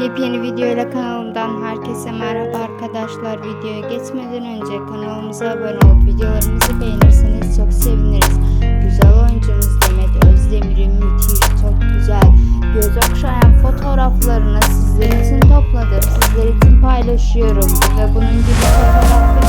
Yepyeni videoyla kanalımdan herkese merhaba arkadaşlar. Videoya geçmeden önce kanalımıza abone olup videolarımızı beğenirseniz çok seviniriz. Güzel oyuncumuz Demet Özdemir'in müthiş, çok güzel, göz okşayan fotoğraflarını sizler için topladım. Sizler için paylaşıyorum. Ve bunun gibi